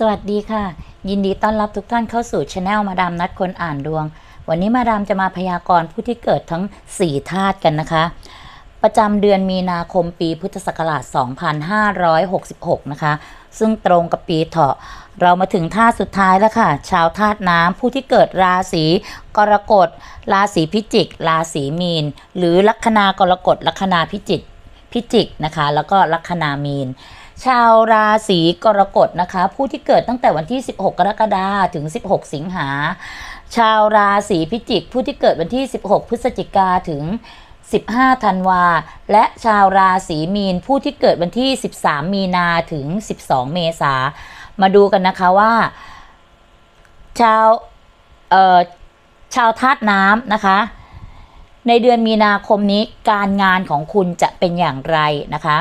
สวัสดีค่ะ ยินดีต้อนรับทุกท่านเข้าสู่ช anel มาดามนัดคนอ่านดวง วันนี้มาดามจะมาพยากรณ์ผู้ที่เกิดทั้ง 4 ธาตุกันนะคะ ประจำเดือนมีนาคมปีพุทธศักราช 2566 นะคะ ซึ่งตรงกับปีเถาะ เรามาถึงธาตุสุดท้ายแล้วค่ะ ชาวธาตุน้ำผู้ที่เกิดราศีกรกฎ ราศีพิจิก ราศีมีน หรือลัคนากรกฎลัคนาพิจิกพิจิกนะคะ แล้วก็ลัคนามีน ชาวราศีกรกฎนะคะ ผู้ที่เกิดตั้งแต่วันที่ 16 กรกฎาคมถึง 16 สิงหา ชาวราศีพิจิก ผู้ที่เกิดวันที่ 16 พฤศจิกาถึง 15 ธันวา และชาวราศีมีน ผู้ที่เกิดวันที่ 13 มีนาถึง 12 เมษา มาดูกันนะคะว่า ชาวเอ่อชาวธาตุน้ำนะคะ ในเดือนมีนาคมนี้การงานของคุณจะเป็นอย่างไรนะคะ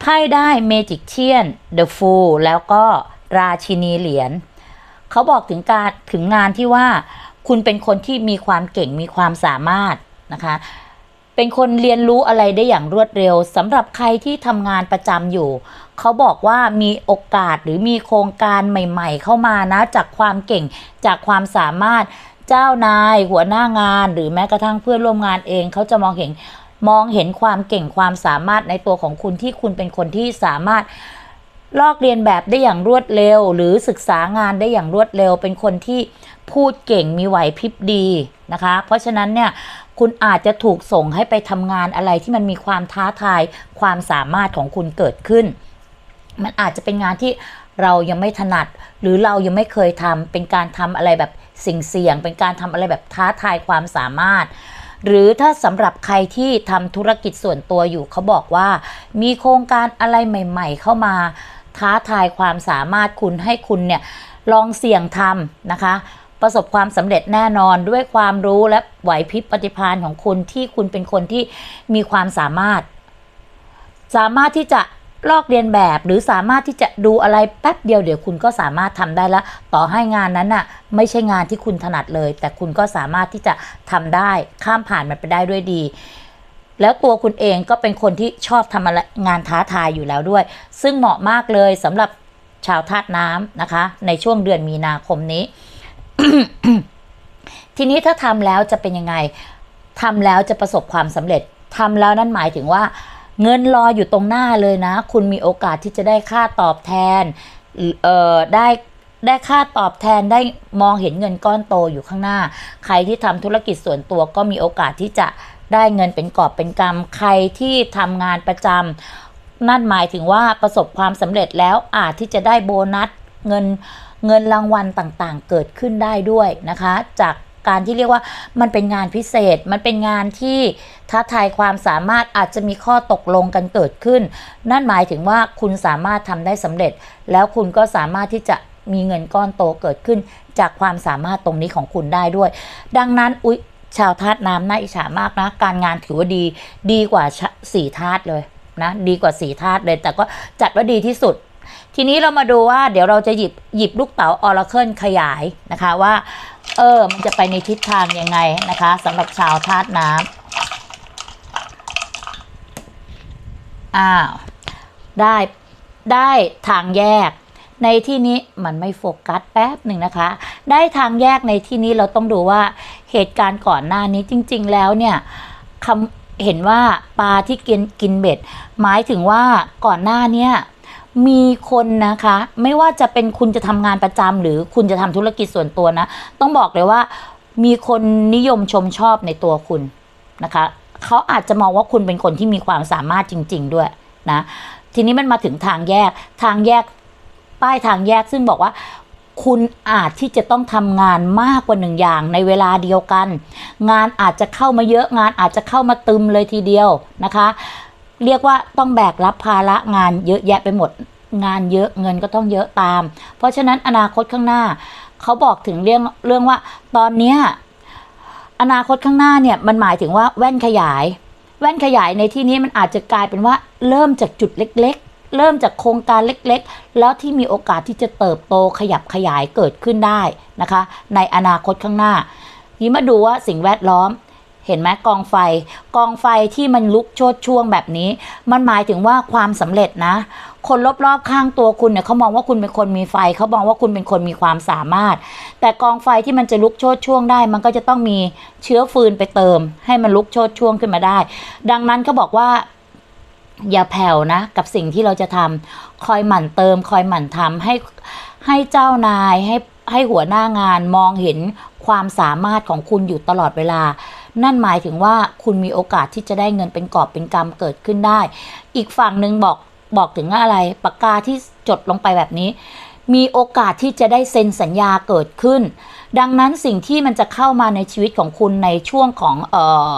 ไพ่ได้เมจิกเชียนเดอะฟูลแล้วก็ราชินีเหรียญเขาบอกถึงการถึงงานที่ว่าคุณเป็นคนที่มีความเก่งมีความสามารถนะคะ เป็นคนเรียนรู้อะไรได้อย่างรวดเร็วสำหรับใครที่ทำงานประจำอยู่ เขาบอกว่ามีโอกาสหรือมีโครงการใหม่ๆ เข้ามานะ จากความเก่งจากความสามารถเจ้านาย หัวหน้างาน หรือแม้กระทั่งเพื่อนร่วมงานเอง เขาจะมองเห็น มองเห็นความเก่งความสามารถในตัวของคุณที่คุณเป็นคนที่สามารถลอกเรียนแบบได้อย่างรวดเร็ว หรือศึกษางานได้อย่างรวดเร็ว เป็นคนที่พูดเก่งมีไหวพริบดีนะคะ เพราะฉะนั้นเนี่ยคุณอาจจะถูกส่งให้ไปทำงานอะไรที่มันมีความท้าทายความสามารถของคุณเกิดขึ้น มันอาจจะเป็นงานที่เรายังไม่ถนัด หรือเรายังไม่เคยทำเป็นการทำอะไรแบบสิ่งเสี่ยง เป็นการทำอะไรแบบท้าทายความสามารถ หรือถ้าสำหรับใครที่ทำธุรกิจส่วนตัวอยู่เขาบอกว่า มีโครงการอะไรใหม่ ๆ เข้ามา ท้าทายความสามารถคุณให้คุณเนี่ยลองเสี่ยงทำนะคะ ประสบความสำเร็จแน่นอนด้วยความรู้และไหวพริบปฏิภาณของคุณที่คุณเป็นคนที่มีความสามารถ สามารถที่จะ ลอกเรียนแบบหรือสามารถที่จะดูอะไรแป๊บเดียวเดี๋ยวคุณก็สามารถทำได้แล้ว ต่อให้งานนั้นน่ะไม่ใช่งานที่คุณถนัดเลย แต่คุณก็สามารถที่จะทำได้ข้ามผ่านมันไปได้ด้วยดี แล้วตัวคุณเองก็เป็นคนที่ชอบทำอะไรงานท้าทายอยู่แล้วด้วย ซึ่งเหมาะมากเลยสำหรับชาวธาตุน้ำนะคะ ในช่วงเดือนมีนาคมนี้ ทีนี้ถ้าทำแล้วจะเป็นยังไงทำแล้วจะประสบความสำเร็จทำแล้วนั่นหมายถึงว่า เงินรออยู่ตรงหน้าเลยนะ คุณมีโอกาสที่จะได้ค่าตอบแทนเอ่อได้ได้ค่าตอบแทนได้มองเห็นเงินก้อนโตอยู่ข้างหน้า ใครที่ทำธุรกิจส่วนตัวก็มีโอกาสที่จะได้เงินเป็นกอบเป็นกำใครที่ทำงานประจำนั่นหมายถึงว่าประสบความสำเร็จแล้วอาจที่จะได้โบนัสเงินเงินรางวัลต่างๆ เกิดขึ้นได้ด้วยนะคะ จาก การที่เรียกว่ามันเป็นงานพิเศษ มันเป็นงานที่ท้าทายความสามารถอาจจะมีข้อตกลงกันเกิดขึ้น นั่นหมายถึงว่าคุณสามารถทำได้สำเร็จ แล้วคุณก็สามารถที่จะมีเงินก้อนโตเกิดขึ้น จากความสามารถตรงนี้ของคุณได้ด้วย ดังนั้นอุ๊ยชาวธาตุน้ำน่าอิจฉามากนะ การงานถือว่าดีดีกว่าสี่ธาตุเลยนะ ดีกว่าสี่ธาตุเลย แต่ก็จัดว่าดีที่สุด ทีนี้เรามาดูว่าเดี๋ยวเราจะหยิบหยิบลูกเต๋าออร์เคิลขยายนะคะว่า เออ มันจะไปในทิศทางยังไงนะคะสำหรับชาวธาตุน้ำอ้าวได้ได้ทางแยกในที่นี้มันไม่โฟกัสแป๊บหนึ่งนะคะ ได้ทางแยกในที่นี้เราต้องดูว่าเหตุการณ์ก่อนหน้านี้จริง ๆ แล้วเนี่ยคำเห็นว่าปลาที่กินกินเบ็ด หมายถึงว่าก่อนหน้าเนี้ย มีคนนะคะ ไม่ว่าจะเป็นคุณจะทำงานประจำหรือคุณจะทำธุรกิจส่วนตัวนะ ต้องบอกเลยว่ามีคนนิยมชมชอบในตัวคุณนะคะ เขาอาจจะมองว่าคุณเป็นคนที่มีความสามารถจริง ๆ ด้วยนะ ทีนี้มันมาถึงทางแยกทางแยกป้ายทางแยกซึ่งบอกว่าคุณอาจที่จะต้องทำงานมากกว่าหนึ่งอย่างในเวลาเดียวกัน งานอาจจะเข้ามาเยอะงานอาจจะเข้ามาตึมเลยทีเดียวนะคะ เรียกว่าต้องแบกรับภาระงานเยอะแยะไปหมด งานเยอะเงินก็ต้องเยอะตาม เพราะฉะนั้นอนาคตข้างหน้า เขาบอกถึงเรื่องเรื่องว่าตอนเนี้ยอนาคตข้างหน้าเนี่ยมันหมายถึงว่าแว่นขยาย แว่นขยายในที่นี้มันอาจจะกลายเป็นว่าเริ่มจากจุดเล็กๆ เริ่มจากโครงการเล็กๆ แล้วที่มีโอกาสที่จะเติบโตขยับขยายเกิดขึ้นได้นะคะ ในอนาคตข้างหน้านี้มาดูว่าสิ่งแวดล้อม เห็นไหมกองไฟ กองไฟที่มันลุกโชดช่วงแบบนี้ มันหมายถึงว่าความสำเร็จนะ คนรอบๆข้างตัวคุณเนี่ยเขามองว่าคุณเป็นคนมีไฟเขามองว่าคุณเป็นคนมีความสามารถ แต่กองไฟที่มันจะลุกโชดช่วงได้ มันก็จะต้องมีเชื้อฟืนไปเติม ให้มันลุกโชดช่วงขึ้นมาได้ ดังนั้นเขาบอกว่าอย่าแผ่วนะ กับสิ่งที่เราจะทำคอยหมั่นเติม คอยหมั่นทำให้ให้เจ้านายให้ให้หัวหน้างานมองเห็นความสามารถของคุณอยู่ตลอดเวลา นั่นหมายถึงว่าคุณมีโอกาสที่จะได้เงินเป็นกอบเป็นกำเกิดขึ้นได้ อีกฝั่งหนึ่งบอกบอกถึงอะไรปากกาที่จดลงไปแบบนี้ มีโอกาสที่จะได้เซ็นสัญญาเกิดขึ้น ดังนั้นสิ่งที่มันจะเข้ามาในชีวิตของคุณในช่วงของเออ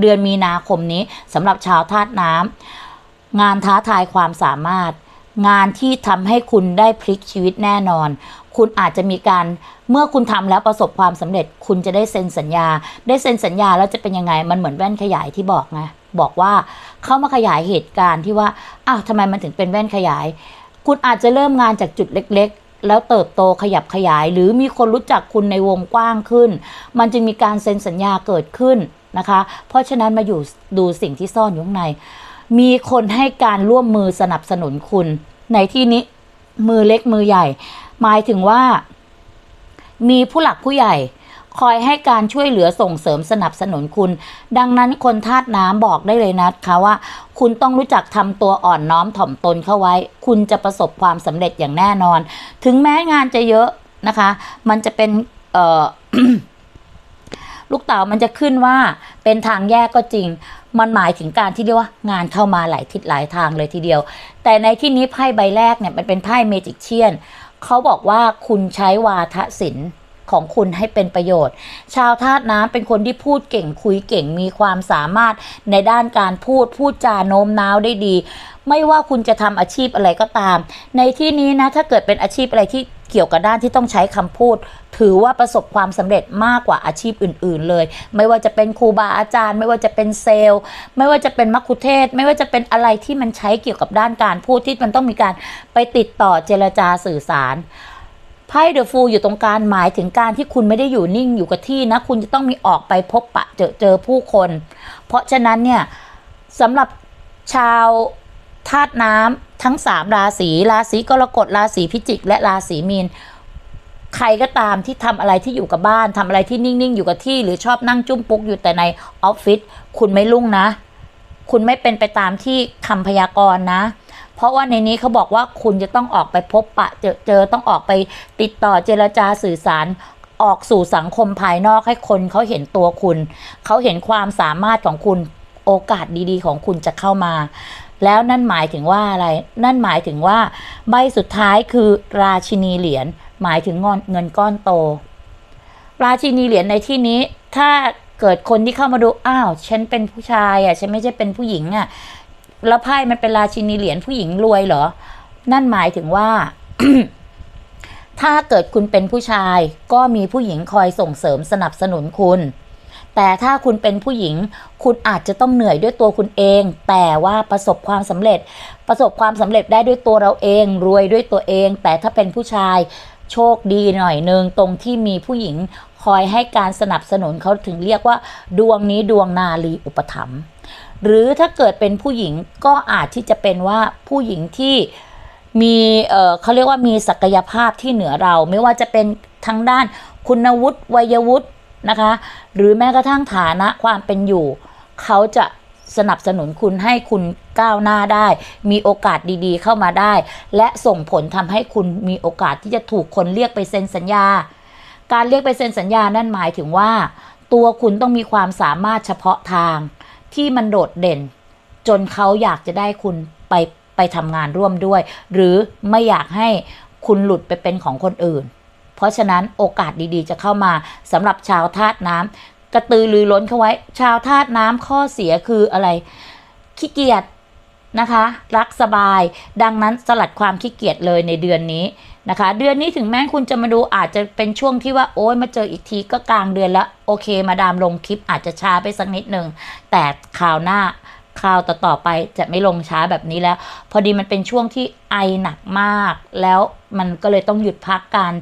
เดือนมีนาคมนี้สำหรับชาวธาตุน้ำงานท้าทายความสามารถ งานที่ทำให้คุณได้พลิกชีวิตแน่นอน คุณอาจจะมีการเมื่อคุณทำแล้วประสบความสำเร็จ คุณจะได้เซ็นสัญญา ได้เซ็นสัญญาแล้วจะเป็นยังไง มันเหมือนแว่นขยายที่บอกไงบอกว่าเข้ามาขยายเหตุการณ์ที่ว่าอ้าวทำไมมันถึงเป็นแว่นขยาย คุณอาจจะเริ่มงานจากจุดเล็กๆ แล้วเติบโตขยับขยาย หรือมีคนรู้จักคุณในวงกว้างขึ้น มันจึงมีการเซ็นสัญญาเกิดขึ้นนะคะ เพราะฉะนั้นมาอยู่ดูสิ่งที่ซ่อนอยู่ข้างใน มีคนให้การร่วมมือสนับสนุนคุณ ในที่นี้มือเล็กมือใหญ่ หมายถึงว่า มีผู้หลักผู้ใหญ่ คอยให้การช่วยเหลือส่งเสริมสนับสนุนคุณ ดังนั้นคนธาตุน้ำบอกได้เลยนะคะว่า คุณต้องรู้จักทำตัวอ่อนน้อมถ่อมตนเข้าไว้ คุณจะประสบความสำเร็จอย่างแน่นอน ถึงแม้งานจะเยอะนะคะ มันจะเป็นเอ่อลูกเต๋ามันจะขึ้นว่าเป็นทางแยกก็จริง มันหมายถึงการที่เรียกว่างานเข้ามาหลายทิศหลายทางเลยทีเดียว แต่ในที่นี้ไพ่ใบแรกเนี่ยมันเป็นไพ่เมจิกเชียน เขาบอกว่าคุณใช้วาทศิลป์ของคุณให้เป็นประโยชน์ ชาวธาตุน้ำเป็นคนที่พูดเก่งคุยเก่งมีความสามารถในด้านการพูดพูดจาโน้มน้าวได้ดี ไม่ว่าคุณจะทำอาชีพอะไรก็ตาม ในที่นี้นะถ้าเกิดเป็นอาชีพอะไรที่ เกี่ยวกับด้านที่ต้องใช้คำพูด ถือว่าประสบความสำเร็จมากกว่าอาชีพอื่น ๆ เลย ไม่ว่าจะเป็นครูบาอาจารย์ ไม่ว่าจะเป็นเซลล์ ไม่ว่าจะเป็นมัคคุเทศ ไม่ว่าจะเป็นอะไรที่มันใช้เกี่ยวกับด้านการพูดที่มันต้องมีการไปติดต่อเจรจาสื่อสารไพ่เดอะฟูอยู่ตรงกลารหมายถึงการที่คุณไม่ได้อยู่นิ่งอยู่กับที่นะ คุณจะต้องมีออกไปพบปะเจอเจอผู้คน เพราะฉะนั้นเนี่ยสำหรับชาว ธาตุน้ำทั้งสามราศีราศีกรกฎราศีพิจิก และราศีมีน ใครก็ตามที่ทำอะไรที่อยู่กับบ้านทำอะไรที่นิ่ง ๆ อยู่กับที่ หรือชอบนั่งจุ้มปุ๊กอยู่แต่ในออฟฟิศคุณไม่รุ่งนะ คุณไม่เป็นไปตามที่คำพยากรณ์นะ เพราะว่าในนี้เขาบอกว่าคุณจะต้องออกไปพบปะเจอเจอต้องออกไปติดต่อเจรจาสื่อสารออกสู่สังคมภายนอกให้คนเขาเห็นตัวคุณ เขาเห็นความสามารถของคุณโอกาสดีๆ ของคุณจะเข้ามา แล้วนั่นหมายถึงว่าอะไร นั่นหมายถึงว่าใบสุดท้ายคือราชินีเหรียญหมายถึงเงินเงินก้อนโต ราชินีเหรียญในที่นี้ถ้าเกิดคนที่เข้ามาดูอ้าวฉันเป็นผู้ชายอะฉันไม่ใช่เป็นผู้หญิงอะแล้วไพ่มันเป็นราชินีเหรียญผู้หญิงรวยเหรอ นั่นหมายถึงว่า ถ้าเกิดคุณเป็นผู้ชาย ก็มีผู้หญิงคอยส่งเสริมสนับสนุนคุณ แต่ถ้าคุณเป็นผู้หญิง คุณอาจจะต้องเหนื่อยด้วยตัวคุณเอง แต่ว่าประสบความสำเร็จ ประสบความสำเร็จได้ด้วยตัวเราเอง รวยด้วยตัวเอง แต่ถ้าเป็นผู้ชายโชคดีหน่อยนึงตรงที่มีผู้หญิงคอยให้การสนับสนุนเขาถึงเรียกว่า ดวงนี้ดวงนาลีอุปถัมภ์หรือถ้าเกิดเป็นผู้หญิงก็อาจที่จะเป็นว่าผู้หญิงที่มีเเขาเรียกว่ามีศักยภาพที่เหนือเรา ไม่ว่าจะเป็นทางด้านคุณวุฒิวัยวุฒิ นะคะ หรือแม้กระทั่งฐานะความเป็นอยู่ เขาจะสนับสนุนคุณให้คุณก้าวหน้าได้ มีโอกาสดีๆ เข้ามาได้ และส่งผลทำให้คุณมีโอกาสที่จะถูกคนเรียกไปเซ็นสัญญา การเรียกไปเซ็นสัญญานั่นหมายถึงว่า ตัวคุณต้องมีความสามารถเฉพาะทาง ที่มันโดดเด่น จนเขาอยากจะได้คุณไปไปทำงานร่วมด้วย หรือไม่อยากให้คุณหลุดไปเป็นของคนอื่น เพราะฉะนั้นโอกาสดีๆ จะเข้ามาสำหรับชาวธาตุน้ำกระตือรือร้นเข้าไว้ ชาวธาตุน้ำข้อเสียคืออะไรขี้เกียจนะคะ รักสบาย ดังนั้นสลัดความขี้เกียจเลยในเดือนนี้นะคะ เดือนนี้ถึงแม้คุณจะมาดูอาจจะเป็นช่วงที่ว่าโอ้ยมาเจออีกทีก็กลางเดือนแล้วโอเค มาดามลงคลิปอาจจะช้าไปสักนิดหนึ่งแต่คราวหน้าคราวต่อๆไปจะไม่ลงช้าแบบนี้แล้ว พอดีมันเป็นช่วงที่ไอหนักมาก แล้วมันก็เลยต้องหยุดพักการ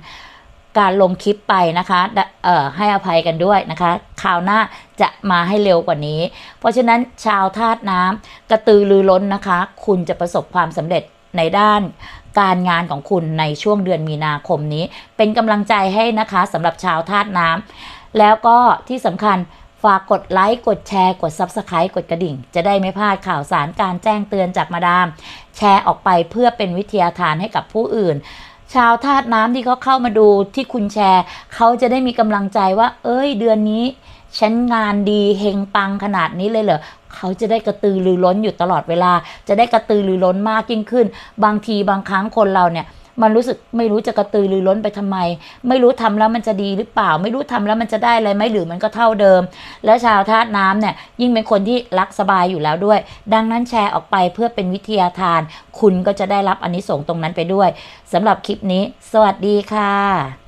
การลงคลิปไปนะคะเอ่อให้อภัยกันด้วยนะคะคราวหน้าจะมาให้เร็วกว่านี้ เพราะฉะนั้นชาวธาตุน้ำกระตือรือร้นนะคะ คุณจะประสบความสำเร็จในด้านการงานของคุณในช่วงเดือนมีนาคมนี้ เป็นกำลังใจให้นะคะสำหรับชาวธาตุน้ำแล้วก็ที่สำคัญฝากกดไลค์กดแชร์กด Subscribe กดกระดิ่ง จะได้ไม่พลาดข่าวสารการแจ้งเตือนจากมาดาม แชร์ออกไปเพื่อเป็นวิทยาทานให้กับผู้อื่น ชาวธาตุน้ำที่เขาเข้ามาดูที่คุณแชร์ เขาจะได้มีกำลังใจว่า เอ้ย เดือนนี้ ฉันงานดีเฮงปังขนาดนี้เลยเหรอเขาจะได้กระตือรือร้นอยู่ตลอดเวลา จะได้กระตือรือร้นมากยิ่งขึ้น บางทีบางครั้งคนเราเนี่ย มันรู้สึกไม่รู้จะกระตือรือร้นไปทำไม ไม่รู้ทำแล้วมันจะดีหรือเปล่า ไม่รู้ทำแล้วมันจะได้อะไรไหมหรือมันก็เท่าเดิม และชาวธาตุน้ำเนี่ยยิ่งเป็นคนที่รักสบายอยู่แล้วด้วย ดังนั้นแชร์ออกไปเพื่อเป็นวิทยาทาน คุณก็จะได้รับอนนิสงส์ตรงนั้นไปด้วยสำหรับคลิปนี้ สวัสดีค่ะ